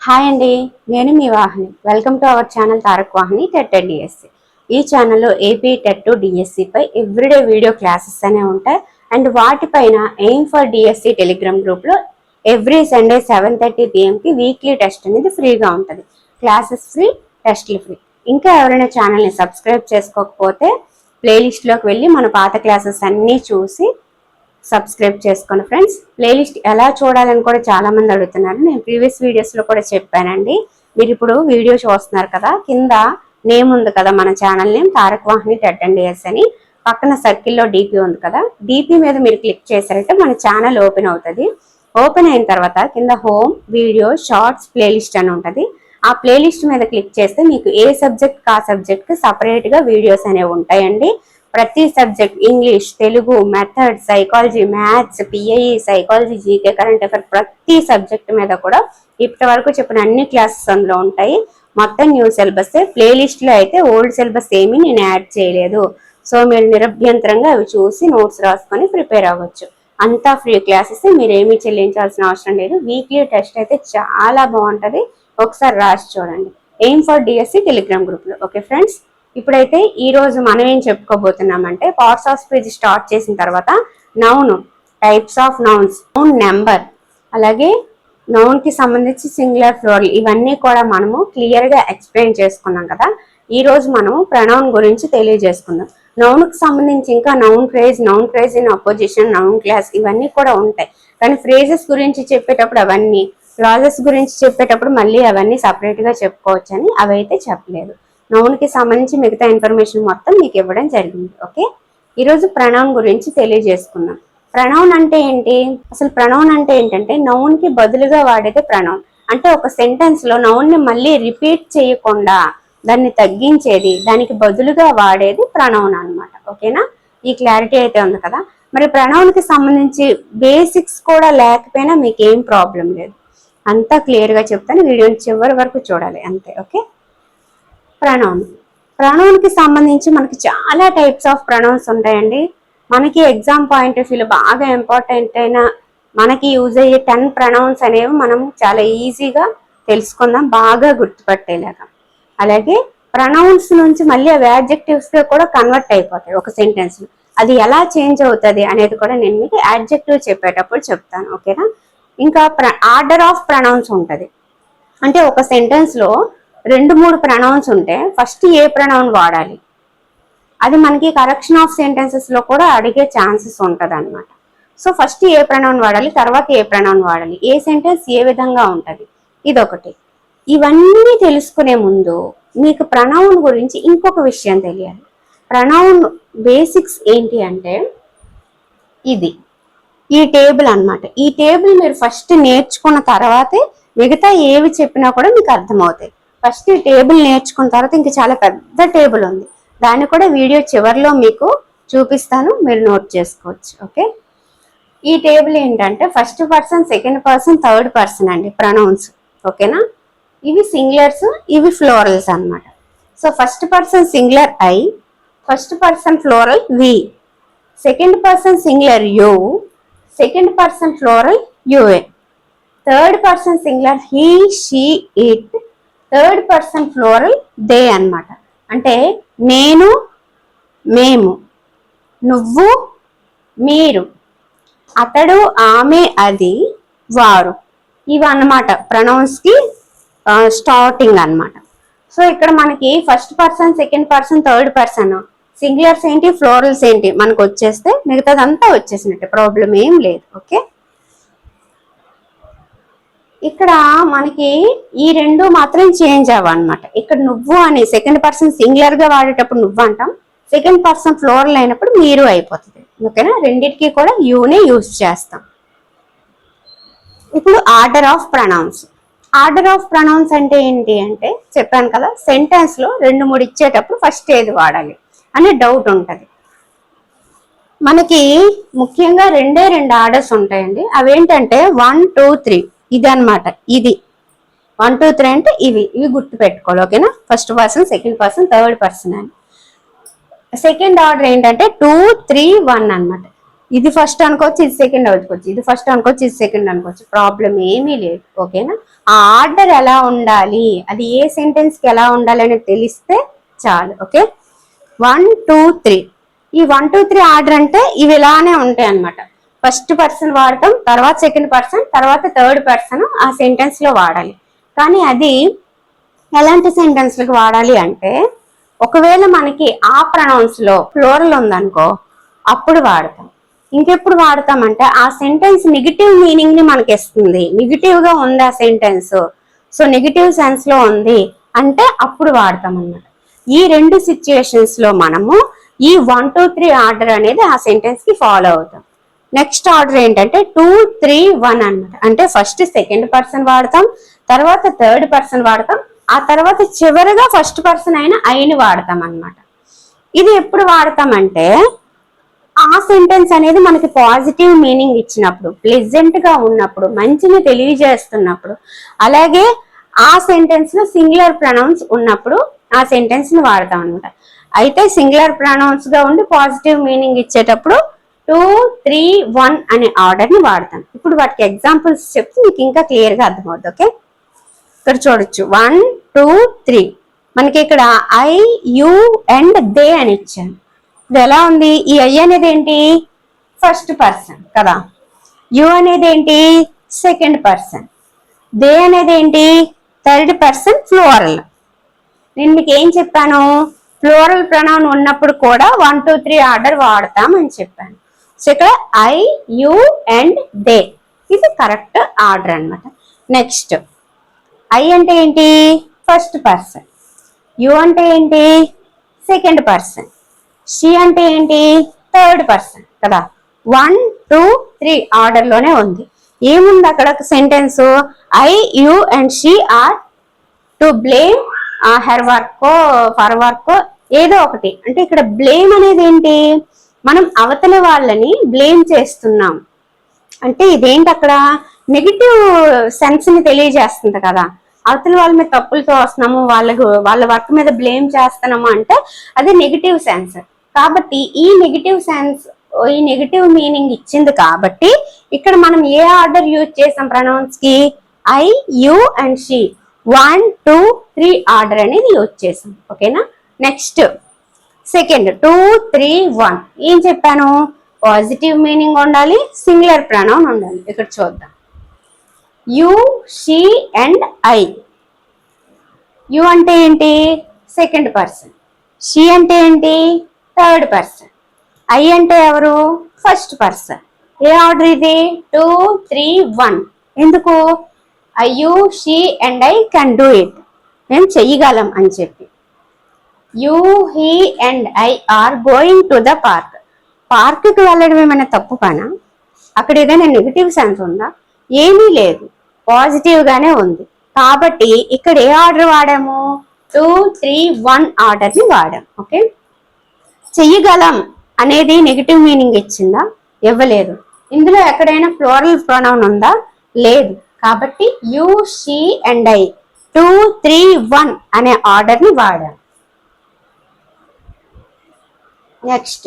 Hi అండి నేను మీ Vahini. Welcome to our channel Tarak Vahini TET DSC ఈ ఛానల్లో ఏపీ టెట్ డిఎస్సిపై ఎవ్రీడే వీడియో క్లాసెస్ అనే ఉంటాయి. అండ్ వాటిపైన ఎయిమ్ ఫర్ డిఎస్సి టెలిగ్రామ్ గ్రూప్లో ఎవ్రీ సండే సెవెన్ థర్టీ పిఎంకి వీక్లీ టెస్ట్ అనేది ఫ్రీగా ఉంటుంది. క్లాసెస్ ఫ్రీ టెస్ట్లు ఫ్రీ ఇంకా ఎవరైనా ఛానల్ని సబ్స్క్రైబ్ చేసుకోకపోతే ప్లేలిస్ట్లోకి వెళ్ళి మన పాత క్లాసెస్ అన్నీ చూసి సబ్స్క్రైబ్ చేసుకోండి ఫ్రెండ్స్. ప్లేలిస్ట్ ఎలా చూడాలని కూడా చాలా మంది అడుగుతున్నారు. నేను ప్రీవియస్ వీడియోస్లో కూడా చెప్పానండి. మీరు ఇప్పుడు వీడియో చూస్తున్నారు కదా కింద నేమ్ ఉంది కదా మన channel name Tarak Vahini TET and years అని. పక్కన సర్కిల్లో డీపీ ఉంది కదా డీపీ మీద మీరు క్లిక్ చేశారంటే మన ఛానల్ ఓపెన్ అవుతుంది. ఓపెన్ అయిన తర్వాత కింద హోమ్ వీడియో షార్ట్స్ ప్లేలిస్ట్ అని ఉంటుంది. ఆ ప్లేలిస్ట్ మీద క్లిక్ చేస్తే మీకు ఏ సబ్జెక్ట్ కా సబ్జెక్ట్ సపరేట్గా వీడియోస్ అనేవి ఉంటాయండి. ప్రతి subject English Telugu method psychology maths PIE psychology GK current affair ప్రతి సబ్జెక్ట్ మీద కూడా ఇప్పటి వరకు చెప్పిన అన్ని క్లాసెస్ అందులో ఉంటాయి. మొత్తం న్యూ సిలబస్ ప్లేలిస్ట్లో అయితే ఓల్డ్ సిలబస్ ఏమీ నేను యాడ్ చేయలేదు. సో మీరు నిరభ్యంతరంగా అవి చూసి నోట్స్ రాసుకొని ప్రిపేర్ అవ్వచ్చు. అంతా ఫ్రీ క్లాసెస్ మీరు ఏమీ చెల్లించాల్సిన అవసరం లేదు. వీక్లీ టెస్ట్ అయితే చాలా బాగుంటుంది. ఒకసారి రాసి చూడండి. ఎయిమ్ ఫర్ డిఎస్సి టెలిగ్రామ్ గ్రూప్లో ఓకే ఫ్రెండ్స్ ఇప్పుడైతే ఈ రోజు మనం ఏం చెప్పుకోబోతున్నామంటే పార్ట్స్ ఆఫ్ స్పీచ్ స్టార్ట్ చేసిన తర్వాత noun types of nouns noun number అలాగే నౌన్కి సంబంధించి సింగులర్ ఫ్లోర్ ఇవన్నీ కూడా మనము క్లియర్గా ఎక్స్ప్లెయిన్ చేసుకున్నాం కదా. ఈ రోజు మనము ప్రణౌన్ గురించి తెలియజేసుకుందాం. నౌన్కి సంబంధించి ఇంకా noun phrase noun phrase in apposition noun clause ఇవన్నీ కూడా ఉంటాయి. కానీ ఫ్రేజెస్ గురించి చెప్పేటప్పుడు అవన్నీ క్లాజెస్ గురించి చెప్పేటప్పుడు మళ్ళీ అవన్నీ సపరేట్గా చెప్పుకోవచ్చు అని అవైతే చెప్పలేదు. నౌన్కి సంబంధించి మిగతా ఇన్ఫర్మేషన్ మొత్తం మీకు ఇవ్వడం జరిగింది ఓకే? ఈరోజు ప్రణౌన్ గురించి తెలియజేసుకుందాం. ప్రణౌన్ అంటే ఏంటి? అసలు ప్రణౌన్ అంటే ఏంటంటే నౌన్కి బదులుగా వాడేది ప్రణౌన్ అంటే ఒక సెంటెన్స్లో నౌన్ని మళ్ళీ రిపీట్ చేయకుండా దాన్ని తగ్గించేది దానికి బదులుగా వాడేది ప్రణౌన్ అన్నమాట ఓకేనా? ఈ క్లారిటీ అయితే ఉంది కదా? మరి ప్రణౌన్కి సంబంధించి బేసిక్స్ కూడా లేకపోయినా మీకు ఏం ప్రాబ్లం లేదు. అంతా క్లియర్గా చెప్తాను వీడియోని చివరి వరకు చూడాలి అంతే ఓకే? ప్రణౌన్ ప్రణౌన్కి సంబంధించి మనకి చాలా టైప్స్ ఆఫ్ ప్రణౌన్స్ ఉంటాయండి. మనకి ఎగ్జామ్ పాయింట్ ఆఫ్ వ్యూలో బాగా ఇంపార్టెంట్ అయిన మనకి యూజ్ అయ్యే టెన్ ప్రణౌన్స్ అనేవి మనం చాలా ఈజీగా తెలుసుకుందాం బాగా గుర్తుపట్టేలాగా. అలాగే ప్రనౌన్స్ నుంచి మళ్ళీ అవి యాడ్జెక్టివ్స్గా కూడా కన్వర్ట్ అయిపోతాయి ఒక సెంటెన్స్లో అది ఎలా చేంజ్ అవుతుంది అనేది కూడా నేను మీకు యాడ్జెక్టివ్ చెప్పేటప్పుడు చెప్తాను ఓకేనా? ఇంకా ఆర్డర్ ఆఫ్ ప్రనౌన్స్ ఉంటుంది. అంటే ఒక సెంటెన్స్లో రెండు మూడు ప్రొనౌన్స్ ఉంటే ఫస్ట్ ఏ ప్రొనౌన్ వాడాలి? అది మనకి కరెక్షన్ ఆఫ్ సెంటెన్సెస్లో కూడా అడిగే ఛాన్సెస్ ఉంటది అనమాట సో ఫస్ట్ ఏ ప్రొనౌన్ వాడాలి తర్వాత ఏ ప్రొనౌన్ వాడాలి? ఏ సెంటెన్స్ ఏ విధంగా ఉంటది? ఇదొకటి. ఇవన్నీ తెలుసుకునే ముందు మీకు ప్రణౌన్ గురించి ఇంకొక విషయం తెలియాలి. ప్రణౌన్ బేసిక్స్ ఏంటి అంటే ఇది. ఈ టేబుల్ అన్నమాట. ఈ టేబుల్ మీరు ఫస్ట్ నేర్చుకున్న తర్వాతే మిగతా ఏవి చెప్పినా కూడా మీకు అర్థమవుతాయి. ఫస్ట్ ఈ టేబుల్ నేర్చుకున్న తర్వాత ఇంకా చాలా పెద్ద టేబుల్ ఉంది. దాన్ని కూడా వీడియో చివరిలో మీకు చూపిస్తాను. మీరు నోట్ చేసుకోవచ్చు. ఓకే? ఈ టేబుల్ ఏంటంటే first person second person third person అండి ప్రొనౌన్స్. ఓకేనా? ఇవి సింగులర్స్ ఇవి ఫ్లోరల్స్ అన్నమాట. So first person singular I first person plural we second person singular you second person plural you third person singular he she it third person plural they అన్నమాట. అంటే నేను మేము నువ్వు మీరు అతడు ఆమె అది వారు. ఇవి అన్నమాట స్టార్టింగ్ అన్నమాట. సో ఇక్కడ మనకి first person second person third person. Singulars ఏంటి ఫ్లోరల్స్ ఏంటి మనకు వచ్చేస్తే మిగతాదంతా వచ్చేసినట్టు. ప్రాబ్లం ఏం లేదు. ఓకే? ఇక్కడ మనకి ఈ రెండు మాత్రం చేంజ్ అవ్వన్నమాట. ఇక్కడ నువ్వు అని సెకండ్ పర్సన్ సింగులర్గా వాడేటప్పుడు నువ్వు అంటాం. సెకండ్ పర్సన్ ఫ్లోరల్ అయినప్పుడు మీరు అయిపోతుంది. ఓకేనా? రెండిటికి కూడా యూనే యూజ్ చేస్తాం. ఇప్పుడు order of pronouns order of pronouns అంటే ఏంటి అంటే చెప్పాను కదా సెంటెన్స్లో రెండు మూడు ఇచ్చేటప్పుడు ఫస్ట్ ఏది వాడాలి అనే డౌట్ ఉంటుంది. మనకి ముఖ్యంగా రెండే రెండు ఆర్డర్స్ ఉంటాయండి. అవేంటంటే వన్ టూ త్రీ ఇది అన్నమాట ఇది. వన్ టూ త్రీ అంటే ఇవి. ఇవి గుర్తు పెట్టుకోవాలి ఓకేనా first person second person third person అని. సెకండ్ ఆర్డర్ ఏంటంటే టూ త్రీ వన్ అనమాట ఇది ఫస్ట్ అనుకోవచ్చు ఇది సెకండ్ అనుకోవచ్చు. ఇది ఫస్ట్ అనుకోవచ్చు ఇది సెకండ్ అనుకోవచ్చు. ప్రాబ్లం ఏమీ లేదు ఓకేనా ఆ ఆర్డర్ ఎలా ఉండాలి? అది ఏ సెంటెన్స్కి ఎలా ఉండాలి అనేది తెలిస్తే చాలు ఓకే వన్ టూ త్రీ ఈ వన్ టూ త్రీ ఆర్డర్ అంటే ఇవి ఇలానే ఉంటాయి అన్నమాట ఫస్ట్ పర్సన్ వాడతాం తర్వాత సెకండ్ పర్సన్ తర్వాత థర్డ్ పర్సన్ ఆ సెంటెన్స్లో వాడాలి. కానీ అది ఎలాంటి సెంటెన్స్లకు వాడాలి అంటే ఒకవేళ మనకి ఆ ప్రొనౌన్స్లో ఫ్లోరల్ ఉందనుకో అప్పుడు వాడతాం. ఇంకెప్పుడు వాడతామంటే ఆ సెంటెన్స్ నెగిటివ్ మీనింగ్ని మనకి ఇస్తుంది నెగిటివ్గా ఉంది ఆ సెంటెన్స్ సో నెగిటివ్ సెన్స్లో ఉంది అంటే అప్పుడు వాడతాం అన్నమాట. ఈ రెండు సిచ్యుయేషన్స్లో మనము ఈ వన్ టూ త్రీ ఆర్డర్ అనేది ఆ సెంటెన్స్కి ఫాలో అవుతాం. నెక్స్ట్ ఆర్డర్ ఏంటంటే టూ త్రీ వన్ అన్నమాట. అంటే ఫస్ట్ సెకండ్ పర్సన్ వాడతాం తర్వాత థర్డ్ పర్సన్ వాడతాం ఆ తర్వాత చివరిగా ఫస్ట్ పర్సన్ అయిన ఐని వాడతాం అనమాట ఇది ఎప్పుడు వాడతామంటే ఆ సెంటెన్స్ అనేది మనకి పాజిటివ్ మీనింగ్ ఇచ్చినప్పుడు ప్లెజెంట్గా ఉన్నప్పుడు మంచిని తెలియజేస్తున్నప్పుడు అలాగే ఆ సెంటెన్స్లో సింగులర్ ప్రొనౌన్స్ ఉన్నప్పుడు ఆ సెంటెన్స్ని వాడతాం అనమాట అయితే సింగులర్ ప్రొనౌన్స్గా ఉండి పాజిటివ్ మీనింగ్ ఇచ్చేటప్పుడు టూ త్రీ వన్ అనే ఆర్డర్ని వాడతాం ఇప్పుడు వాటికి ఎగ్జాంపుల్స్ చెప్తే మీకు ఇంకా క్లియర్గా అర్థమవుతుంది ఓకే? ఇక్కడ చూడొచ్చు. One two three. మనకి ఇక్కడ ఐ యు అండ్ దే అని ఇచ్చాను. ఇది ఎలా ఉంది? ఈ ఐ అనేది ఏంటి? ఫస్ట్ పర్సన్ కదా? యు అనేది ఏంటి? Second person. దే అనేది ఏంటి? Third person plural. నేను మీకు ఏం చెప్పాను? ఫ్లోరల్ ప్రణాన్ ఉన్నప్పుడు కూడా వన్ టూ త్రీ ఆర్డర్ వాడతాం అని చెప్పాను. సో ఇక్కడ ఐ యు అండ్ దే ఇది కరెక్ట్ ఆర్డర్ అన్నమాట. నెక్స్ట్ ఐ అంటే ఏంటి? ఫస్ట్ పర్సన్ యు అంటే ఏంటి? సెకండ్ పర్సన్ షీ అంటే ఏంటి? థర్డ్ పర్సన్ కదా? వన్ టూ త్రీ ఆర్డర్లోనే ఉంది. ఏముంది అక్కడ sentence I you and she are to blame her work for work ఏదో ఒకటి. అంటే ఇక్కడ బ్లేమ్ అనేది ఏంటి? మనం అవతల వాళ్ళని బ్లేమ్ చేస్తున్నాం. అంటే ఇదేంటి అక్కడ? నెగిటివ్ సెన్స్ని తెలియజేస్తుంది కదా. అవతల వాళ్ళ మీద తప్పులతో వస్తున్నాము వాళ్ళకు వాళ్ళ వర్క్ మీద బ్లేమ్ చేస్తున్నాము అంటే అది నెగిటివ్ సెన్స్ కాబట్టి ఈ నెగిటివ్ సెన్స్ ఈ నెగిటివ్ మీనింగ్ ఇచ్చింది కాబట్టి ఇక్కడ మనం ఏ ఆర్డర్ యూజ్ చేసాం ప్రొనౌన్స్కి? I you and she one two three order అనేది యూజ్ చేసాం. ఓకేనా next second two three one. ఏం చెప్పాను? పాజిటివ్ మీనింగ్ ఉండాలి సింగులర్ ప్రాణం ఉండాలి. ఇక్కడ చూద్దాం. You she and I. You అంటే ఏంటి? Second person. షీ అంటే ఏంటి? Third person. ఐ అంటే ఎవరు? First person. ఏ ఆర్డర్ ఇది? Two three one. ఎందుకు? I you she and I can do it. మేము చెయ్యగలం అని చెప్పి. You he and I are going to the park. పార్క్కి వెళ్ళడం ఏమైనా తప్పు కానా అక్కడ ఏదైనా నెగిటివ్ సెన్స్ ఉందా? ఏమీ లేదు. పాజిటివ్గానే ఉంది. కాబట్టి ఇక్కడ ఏ ఆర్డర్ వాడాము? టూ త్రీ వన్ ఆర్డర్ని వాడాం. ఓకే? చెయ్యగలం అనేది నెగిటివ్ మీనింగ్ ఇచ్చిందా? ఇవ్వలేదు. ఇందులో ఎక్కడైనా ఫ్లోరల్ ప్రొనౌన్ ఉందా? లేదు. కాబట్టి you she and I two three one అనే ఆర్డర్ని వాడాం. Next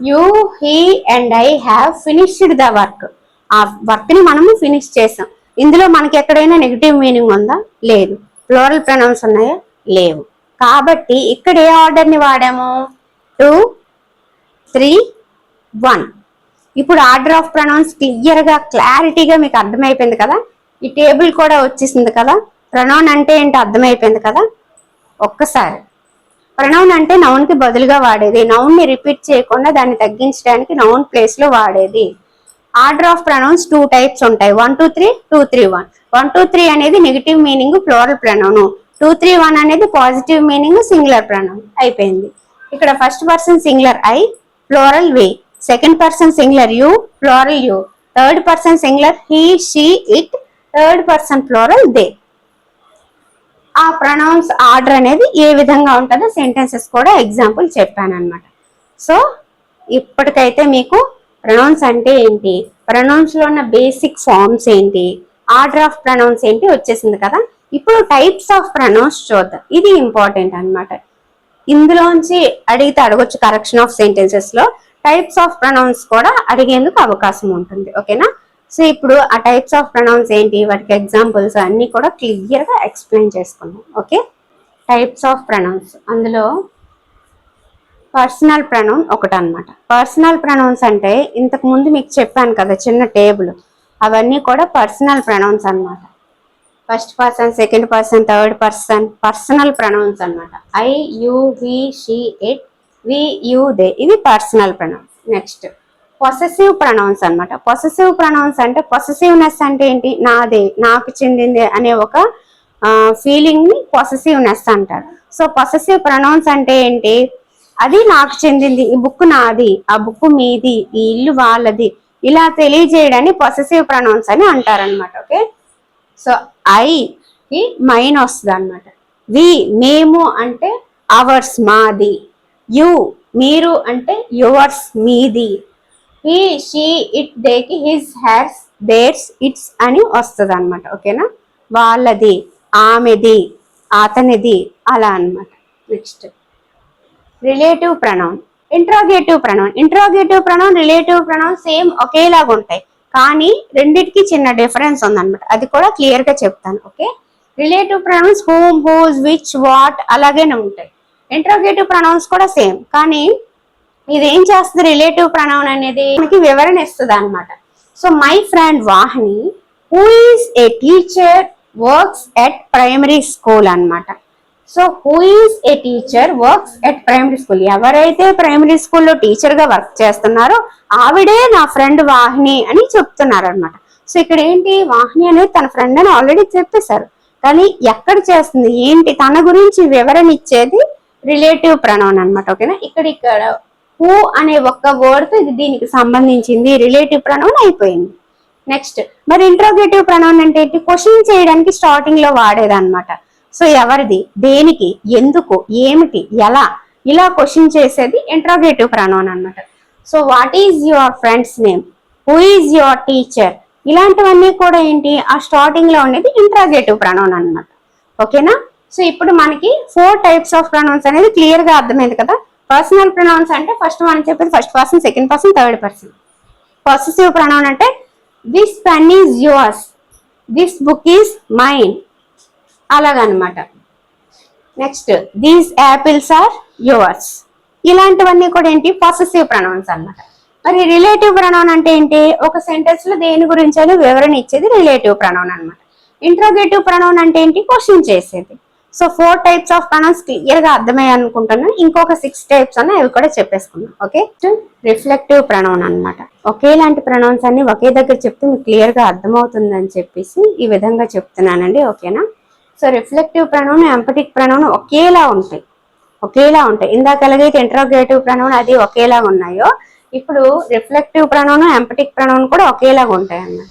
you he and I have finished the work ఆ వర్క్ని మనము ఫినిష్ చేసాం. ఇందులో మనకి ఎక్కడైనా నెగిటివ్ మీనింగ్ ఉందా? లేదు. ఫ్లోరల్ ప్రొనౌన్స్ ఉన్నాయా? లేవు. కాబట్టి ఇక్కడ ఏ ఆర్డర్ని వాడాము? టూ త్రీ వన్ ఇప్పుడు ఆర్డర్ ఆఫ్ ప్రొనౌన్స్ క్లియర్గా క్లారిటీగా మీకు అర్థమైపోయింది కదా? ఈ టేబుల్ కూడా వచ్చేసింది కదా? ప్రొనౌన్ అంటే ఏంటో అర్థమైపోయింది కదా? ఒక్కసారి. ప్రనౌన్ అంటే నౌన్కి బదులుగా వాడేది. నౌన్ని రిపీట్ చేయకుండా దాన్ని తగ్గించడానికి నౌన్ ప్లేస్లో వాడేది. Order of pronouns two types ఉంటాయి. One two three two three one one two three అనేది negative meaning plural pronoun two three one అనేది పాజిటివ్ మీనింగ్ సింగులర్ ప్రొనౌన్ అయిపోయింది. ఇక్కడ first person singular I plural we second person singular you plural you third person singular he she it third person plural they ఆ pronouns order అనేది ఏ విధంగా ఉంటుందో sentences కూడా example చెప్పాను అనమాట సో ఇప్పటికైతే మీకు ప్రొనౌన్స్ అంటే ఏంటి? ప్రొనౌన్స్లో ఉన్న బేసిక్ ఫామ్స్ ఏంటి? ఆర్డర్ ఆఫ్ ప్రొనౌన్స్ ఏంటి? వచ్చేసింది కదా. ఇప్పుడు టైప్స్ ఆఫ్ ప్రొనౌన్స్ చూద్దాం. ఇది ఇంపార్టెంట్ అన్నమాట. ఇందులోంచి అడిగితే అడగొచ్చు కరెక్షన్ ఆఫ్ సెంటెన్సెస్లో టైప్స్ ఆఫ్ ప్రొనౌన్స్ కూడా అడిగేందుకు అవకాశం ఉంటుంది. ఓకేనా సో ఇప్పుడు ఆ టైప్స్ ఆఫ్ ప్రొనౌన్స్ ఏంటి? వాటికి ఎగ్జాంపుల్స్ అన్నీ కూడా క్లియర్గా ఎక్స్ప్లెయిన్ చేసుకుందాం. ఓకే టైప్స్ ఆఫ్ ప్రొనౌన్స్ అందులో పర్సనల్ ప్రొనౌన్ ఒకటి అనమాట పర్సనల్ ప్రొనౌన్స్ అంటే ఇంతకు ముందు మీకు చెప్పాను కదా చిన్న టేబుల్ అవన్నీ కూడా పర్సనల్ ప్రొనౌన్స్ అనమాట first person second person third person personal pronouns అనమాట I you we she it we you they ఇవి personal pronouns next possessive pronouns అనమాట పొసెసివ్ ప్రొనౌన్స్ అంటే పొసెసివ్నెస్ అంటే ఏంటి? నాదే నాకు చెందింది అనే ఒక ఫీలింగ్ని పొసెసివ్నెస్ అంటారు. సో పొసెసివ్ ప్రొనౌన్స్ అంటే ఏంటి? అది నాకు చెందింది ఈ బుక్ నాది ఆ బుక్ మీది ఈ ఇల్లు వాళ్ళది. ఇలా తెలియజేయడాన్ని పొసెసివ్ ప్రొనౌన్స్ అని అంటారనమాట ఓకే? సో ఐ మైన్ వస్తుంది అనమాట వి మేము అంటే అవర్స్ మాది. యు మీరు అంటే యువర్స్ మీది. హీ షీ ఇట్ దేకి హిస్ హ్యార్స్ దేర్స్ ఇట్స్ అని వస్తుంది అనమాట ఓకేనా? వాళ్ళది ఆమెది అతనిది అలా అన్నమాట. Next relative pronoun interrogative pronoun interrogative pronoun relative pronoun same ఒకేలాగా ఉంటాయి. కానీ రెండిటికి చిన్న డిఫరెన్స్ ఉందన్నమాట. అది కూడా క్లియర్గా చెప్తాను okay? Relative pronouns whom whose which what అలాగేనే ఉంటాయి. ఇంట్రాగేటివ్ ప్రొనౌన్స్ కూడా సేమ్ కానీ ఇది ఏం చేస్తుంది? రిలేటివ్ ప్రొనౌన్ అనేది మనకి వివరణ ఇస్తుంది అనమాట so my friend Vahini who is a teacher works at primary school అన్నమాట. So who is a teacher works at primary school ఎవరైతే ప్రైమరీ స్కూల్లో టీచర్గా వర్క్ చేస్తున్నారో ఆవిడే నా ఫ్రెండ్ వాహిని అని చెప్తున్నారు అనమాట సో ఇక్కడ ఏంటి? వాహిని అనేది తన ఫ్రెండ్ అని ఆల్రెడీ చెప్పేశారు. కానీ ఎక్కడ చేస్తుంది? ఏంటి? తన గురించి వివరణ ఇచ్చేది రిలేటివ్ ప్రణవన్ అనమాట ఓకేనా? ఇక్కడ ఇక్కడ హూ అనే ఒక్క వర్డ్తో ఇది దీనికి సంబంధించింది. రిలేటివ్ ప్రొనౌన్ అయిపోయింది. నెక్స్ట్ మరి ఇంట్రోగేటివ్ ప్రొనౌన్ అంటే ఏంటి? క్వశ్చన్ చేయడానికి స్టార్టింగ్లో వాడేది అనమాట సో ఎవరిది? దేనికి? ఎందుకు? ఏమిటి? ఎలా? ఇలా క్వశ్చన్ చేసేది ఇంట్రోగేటివ్ ప్రొనౌన్ అనమాట so what is your friends name who is your teacher ఇలాంటివన్నీ కూడా ఏంటి? ఆ స్టార్టింగ్లో ఉండేది ఇంట్రాగేటివ్ ప్రొనౌన్ అనమాట ఓకేనా సో ఇప్పుడు మనకి ఫోర్ టైప్స్ ఆఫ్ ప్రొనౌన్స్ అనేది క్లియర్గా అర్థమైంది కదా? పర్సనల్ ప్రొనౌన్స్ అంటే ఫస్ట్ మనం చెప్పేది first person second person third person possessive pronoun అంటే this pen is yours this book is mine అలాగనమాట. Next these apples are yours ఇలాంటివన్నీ కూడా ఏంటి? పొసెసివ్ ప్రొనౌన్స్ అనమాట మరి రిలేటివ్ ప్రొనౌన్ అంటే ఏంటి? ఒక సెంటెన్స్లో దేని గురించి అని వివరణ ఇచ్చేది రిలేటివ్ ప్రొనౌన్ అన్నమాట. ఇంట్రోగేటివ్ ప్రొనౌన్ అంటే ఏంటి? క్వశ్చన్ చేసేది. So four types of pronouns క్లియర్గా అర్థమయ్యాయి ఇంకొక సిక్స్ టైప్స్ అన్న అవి కూడా చెప్పేసుకున్నాం ఓకే రిఫ్లెక్టివ్ ప్రొనౌన్ అనమాట ఒకేలాంటి ప్రొనౌన్స్ అన్ని ఒకే దగ్గర చెప్తే మీకు క్లియర్గా అర్థమవుతుంది అని చెప్పేసి ఈ విధంగా చెప్తున్నానండి. ఓకేనా so reflexive pronoun emphatic pronoun ఒకేలా ఉంటాయి. ఒకేలా ఉంటాయి. ఇందాక ఎలాగైతే ఇంట్రోగేటివ్ ప్రొనౌన్ అది ఒకేలా ఉన్నాయో ఇప్పుడు రిఫ్లెక్టివ్ ప్రొనౌన్ ఎంపటిక్ ప్రొనౌన్ కూడా ఒకేలాగా ఉంటాయి అన్నమాట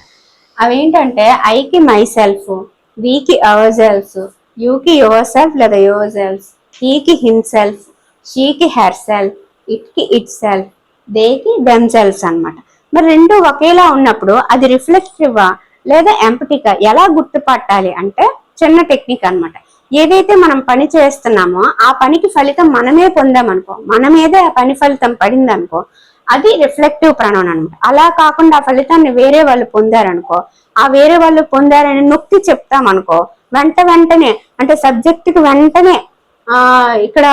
అవేంటంటే ఐకి మై సెల్ఫ్ వీకి అవర్ సెల్ఫ్ యూకి యువర్ సెల్ఫ్ లేదా యువర్ సెల్ఫ్ హీకి హిమ్ సెల్ఫ్ షీకి హెర్ సెల్ఫ్ ఇట్కి ఇట్ సెల్ఫ్ దేకి దెమ్ సెల్ఫ్స్ అనమాట మరి రెండు ఒకేలా ఉన్నప్పుడు అది రిఫ్లెక్టివా లేదా ఎంపటికా? ఎలా గుర్తుపట్టాలి అంటే చిన్న టెక్నిక్ అనమాట ఏదైతే మనం పని చేస్తున్నామో ఆ పనికి ఫలితం మనమే పొందామనుకో మన మీదే ఆ పని ఫలితం పడిందనుకో అది రిఫ్లెక్టివ్ ప్రాణం అనమాట అలా కాకుండా ఆ ఫలితాన్ని వేరే వాళ్ళు పొందారనుకో ఆ వేరే వాళ్ళు పొందారని నొక్కి చెప్తామనుకో వెంట వెంటనే అంటే సబ్జెక్టుకి వెంటనే ఆ ఇక్కడ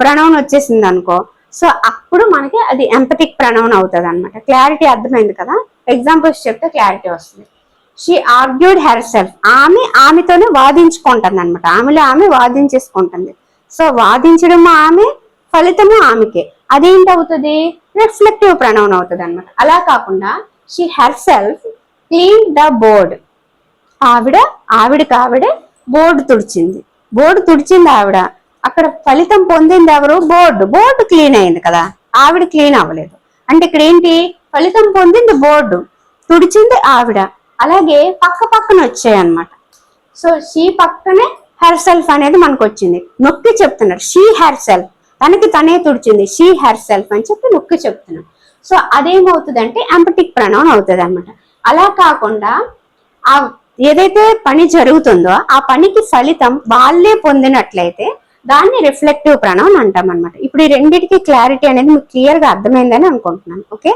ప్రణవన్ వచ్చేసింది అనుకో. సో అప్పుడు మనకి అది ఎంపతిక్ ప్రణవన్ అవుతుంది అనమాట క్లారిటీ అర్థమైంది కదా? ఎగ్జాంపుల్స్ చెప్తే క్లారిటీ వస్తుంది. షీ ఆర్గ్యూడ్ హెర్ సెల్ఫ్ ఆమె ఆమెతోనే వాదించుకుంటుంది అనమాట ఆమెలో ఆమె వాదించేసుకుంటుంది. సో వాదించడం ఆమె ఫలితము ఆమెకే. అదేంటవుతుంది రిఫ్లెక్టివ్ ప్రణవన్ అవుతుంది అనమాట అలా కాకుండా she herself clean the board ఆవిడ ఆవిడకి ఆవిడే బోర్డు తుడిచింది. బోర్డు తుడిచింది ఆవిడ. అక్కడ ఫలితం పొందింది ఎవరు? బోర్డు. బోర్డు క్లీన్ అయింది కదా. ఆవిడ క్లీన్ అవ్వలేదు. అంటే ఇక్కడ ఏంటి? ఫలితం పొందింది బోర్డు. తుడిచింది ఆవిడ. అలాగే పక్క పక్కన వచ్చాయి అన్నమాట. సో షీ పక్కనే హెర్ సెల్ఫ్ అనేది మనకు వచ్చింది. నొక్కి చెప్తున్నారు. She herself. తనకి తనే తుడిచింది. షీ హెర్ సెల్ఫ్ అని చెప్పి నొక్కి చెప్తున్నాం సో అదేమవుతుంది అంటే ఎంపటిక్ ప్రణవం అవుతుంది అనమాట అలా కాకుండా ఆ ఏదైతే పని జరుగుతుందో ఆ పనికి ఫలితం వాళ్ళే పొందినట్లయితే దాన్ని రిఫ్లెక్టివ్ ప్రాణం అంటాం అనమాట ఇప్పుడు ఈ రెండింటికి క్లారిటీ అనేది మీకు క్లియర్గా అర్థమైందని అనుకుంటున్నాను. ఓకే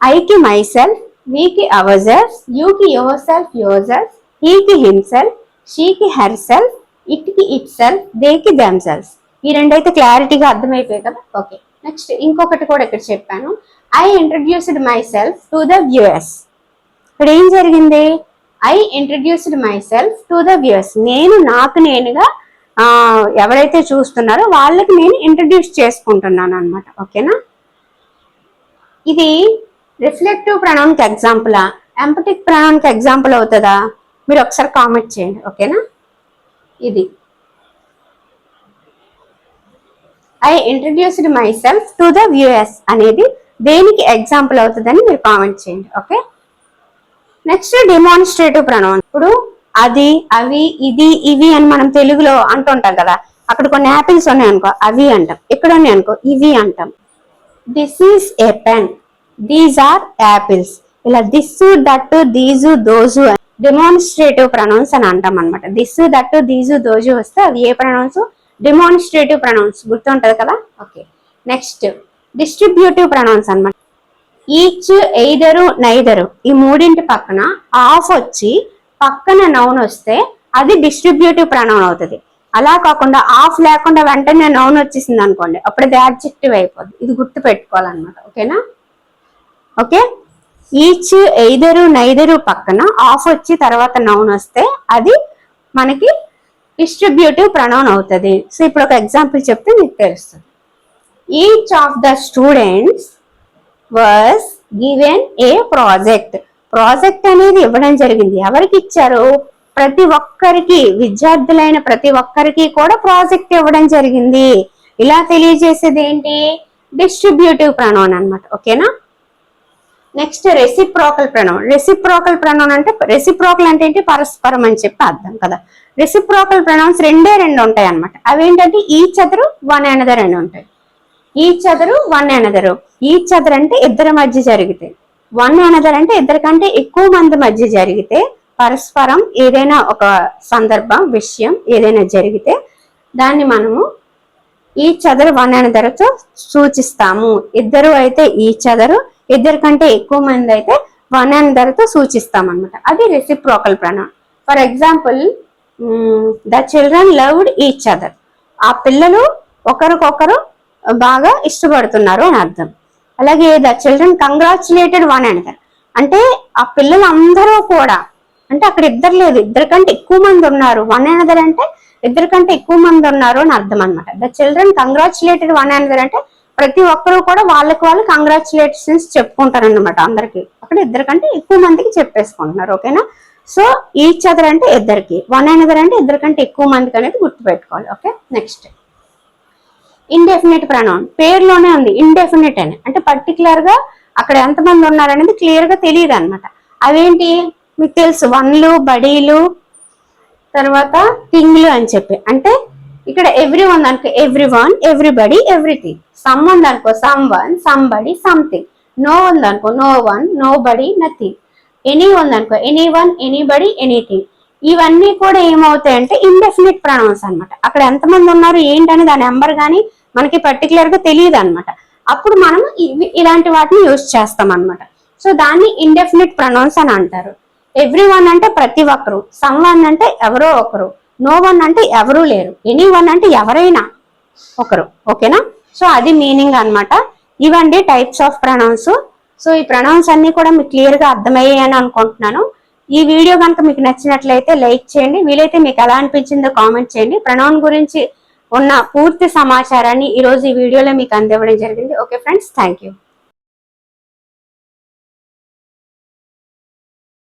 ఐకి మై సెల్ఫ్ వీకి అవర్ సెల్ఫ్ యూకి యువర్ సెల్ఫ్ యువర్ సెల్ఫ్ హీకి హిమ్ సెల్ఫ్ షీకి హెర్ సెల్ఫ్ ఇట్కి ఇట్ సెల్ఫ్ దేకి దెమ్ సెల్ఫ్ ఈ రెండైతే క్లారిటీగా అర్థమైపోయాయి కదా? ఓకే నెక్స్ట్ ఇంకొకటి కూడా ఇక్కడ చెప్పాను. I introduced myself to the views ఇక్కడ ఏం జరిగింది? I introduced myself to the views నేను నాకు నేనుగా ఎవరైతే చూస్తున్నారో వాళ్ళకి నేను ఇంట్రడ్యూస్ చేసుకుంటున్నాను అనమాట ఓకేనా? ఇది రిఫ్లెక్టివ్ ప్రణానికి ఎగ్జాంపులా ఎంపటిక్ ప్రణానికి ఎగ్జాంపుల్ అవుతుందా? మీరు ఒకసారి కామెంట్ చేయండి. ఓకేనా? ఇది. I introduced myself to the views అనేది దేనికి ఎగ్జాంపుల్ అవుతుందని మీరు కామెంట్ చేయండి. ఓకే? నెక్స్ట్ డిమాన్స్ట్రేటివ్ ప్రొనౌన్ ఇప్పుడు అది అవి ఇది ఇవి అని మనం తెలుగులో అంటుంటాం కదా. అక్కడ కొన్ని యాపిల్స్ ఉన్నాయి అనుకో అవి అంటాం. ఇక్కడ ఉన్నాయి అనుకో ఇవి అంటాం. This is a pen these are apples ఇలా this that these those demonstrative pronouns అని అంటాం అనమాట దిస్ దట్ దీజు దోజు వస్తే అవి ఏ ప్రనౌన్స్ డిమాన్స్ట్రేటివ్ ప్రనౌన్స్ గుర్తుంటది కదా? ఓకే నెక్స్ట్ డిస్ట్రిబ్యూటివ్ ప్రనౌన్స్ అనమాట ఈచ్ ఎయిదరు నైదరు ఈ మూడింటి పక్కన ఆఫ్ వచ్చి పక్కన నౌన్ వస్తే అది డిస్ట్రిబ్యూటివ్ ప్రనౌన్ అవుతుంది. అలా కాకుండా ఆఫ్ లేకుండా వెంటనే నౌన్ వచ్చేసింది అనుకోండి అప్పుడు అది యాడ్జెక్టివ్ అయిపోద్ది. ఇది గుర్తు పెట్టుకోవాలన్నమాట ఓకేనా? ఓకే? ఈచ్ ఎయిదరు నైదరు పక్కన ఆఫ్ వచ్చి తర్వాత నౌన్ వస్తే అది మనకి డిస్ట్రిబ్యూటివ్ ప్రనౌన్ అవుతుంది. సో ఇప్పుడు ఒక ఎగ్జాంపుల్ చెప్తే మీకు తెలుస్తుంది. Each of the students was given a project project అనేది ఇవ్వడం జరిగింది. ఎవరికి ఇచ్చారు? ప్రతి ఒక్కరికి విద్యార్థులైన ప్రతి ఒక్కరికి కూడా ప్రాజెక్ట్ ఇవ్వడం జరిగింది. ఇలా తెలియజేసేది ఏంటి? డిస్ట్రిబ్యూటివ్ ప్రణోన్ అన్నమాట. ఓకేనా next reciprocal pronoun reciprocal pronoun అంటే రెసిప్రోకల్ అంటే ఏంటి? పరస్పరం అని చెప్పి అర్థం కదా. రెసిప్రోకల్ ప్రొనౌన్స్ రెండే రెండు ఉంటాయి అన్నమాట అవేంటంటే ఈ చదురు వన్ అనదర్ అని ఉంటాయి. Each other one another each other అంటే ఇద్దరి మధ్య జరిగితే. వన్ అనదర్ అంటే ఇద్దరికంటే ఎక్కువ మంది మధ్య జరిగితే పరస్పరం ఏదైనా ఒక సందర్భం విషయం ఏదైనా జరిగితే దాన్ని మనము ఈ చదరు వన్ అనదర్తో సూచిస్తాము. ఇద్దరు అయితే ఈ చదరు ఇద్దరి కంటే ఎక్కువ మంది అయితే వన్ అనదర్తో సూచిస్తాం అనమాట అది reciprocal pronoun for example the children loved each other ఆ పిల్లలు ఒకరికొకరు బాగా ఇష్టపడుతున్నారు అని అర్థం. అలాగే the children congratulated one another అంటే ఆ పిల్లలందరూ కూడా అంటే అక్కడ ఇద్దరు లేదు ఇద్దరు కంటే ఎక్కువ మంది ఉన్నారు. వన్ అనదర్ అంటే ఇద్దరు కంటే ఎక్కువ మంది ఉన్నారు అని అర్థం అనమాట the children congratulated one another అంటే ప్రతి ఒక్కరు కూడా వాళ్ళకి వాళ్ళు కంగ్రాచులేషన్స్ చెప్పుకుంటారు అనమాట అందరికి. అక్కడ ఇద్దరు కంటే ఎక్కువ మందికి చెప్పేసుకుంటున్నారు ఓకేనా? సో ఈచ్ అదర్ అంటే ఇద్దరికి. వన్ అనదర్ అంటే ఇద్దరు కంటే ఎక్కువ మందికి అనేది గుర్తుపెట్టుకోవాలి ఓకే? నెక్స్ట్ ఇండెఫినెట్ ప్రొనౌన్ పేరులోనే ఉంది ఇండెఫినెట్ అని. అంటే పర్టికులర్గా అక్కడ ఎంతమంది ఉన్నారనేది క్లియర్గా తెలియదు అనమాట అవేంటి? మీకు తెలుసు వన్లు బడీలు తర్వాత థింగ్లు అని చెప్పి. అంటే ఇక్కడ ఎవ్రీ వన్ అనుకో everyone everybody everything some ఉంది అనుకో someone somebody something no ఉంది అనుకో no one nobody nothing any ఉంది అనుకో ఎనీ వన్ ఎనీబడి ఎనీథింగ్ ఇవన్నీ కూడా ఏమవుతాయి అంటే ఇండెఫినిట్ ప్రొనౌన్స్ అనమాట అక్కడ ఎంతమంది ఉన్నారు ఏంటని దాని నెంబర్ కానీ మనకి పర్టికులర్గా తెలియదు అనమాట అప్పుడు మనం ఇలాంటి వాటిని యూజ్ చేస్తాం అన్నమాట. సో దాన్ని ఇండెఫినిట్ ప్రొనౌన్స్ అని అంటారు. ఎవ్రీ వన్ అంటే ప్రతి ఒక్కరు. సమ్ వన్ అంటే ఎవరో ఒకరు. నో వన్ అంటే ఎవరూ లేరు. ఎనీ వన్ అంటే ఎవరైనా ఒకరు. ఓకేనా? సో అది మీనింగ్ అన్నమాట. ఇవండి టైప్స్ ఆఫ్ ప్రొనౌన్స్ సో ఈ ప్రొనౌన్స్ అన్ని కూడా మీకు క్లియర్గా అర్థమయ్యాయి అని అనుకుంటున్నాను. ఈ వీడియో కనుక మీకు నచ్చినట్లయితే లైక్ చేయండి. వీలైతే మీకు ఎలా అనిపించిందో కామెంట్ చేయండి. ప్రొనౌన్ గురించి ఉన్న పూర్తి సమాచారాన్ని ఈ రోజు ఈ వీడియోలో మీకు అందివ్వడం జరిగింది. Okay friends thank you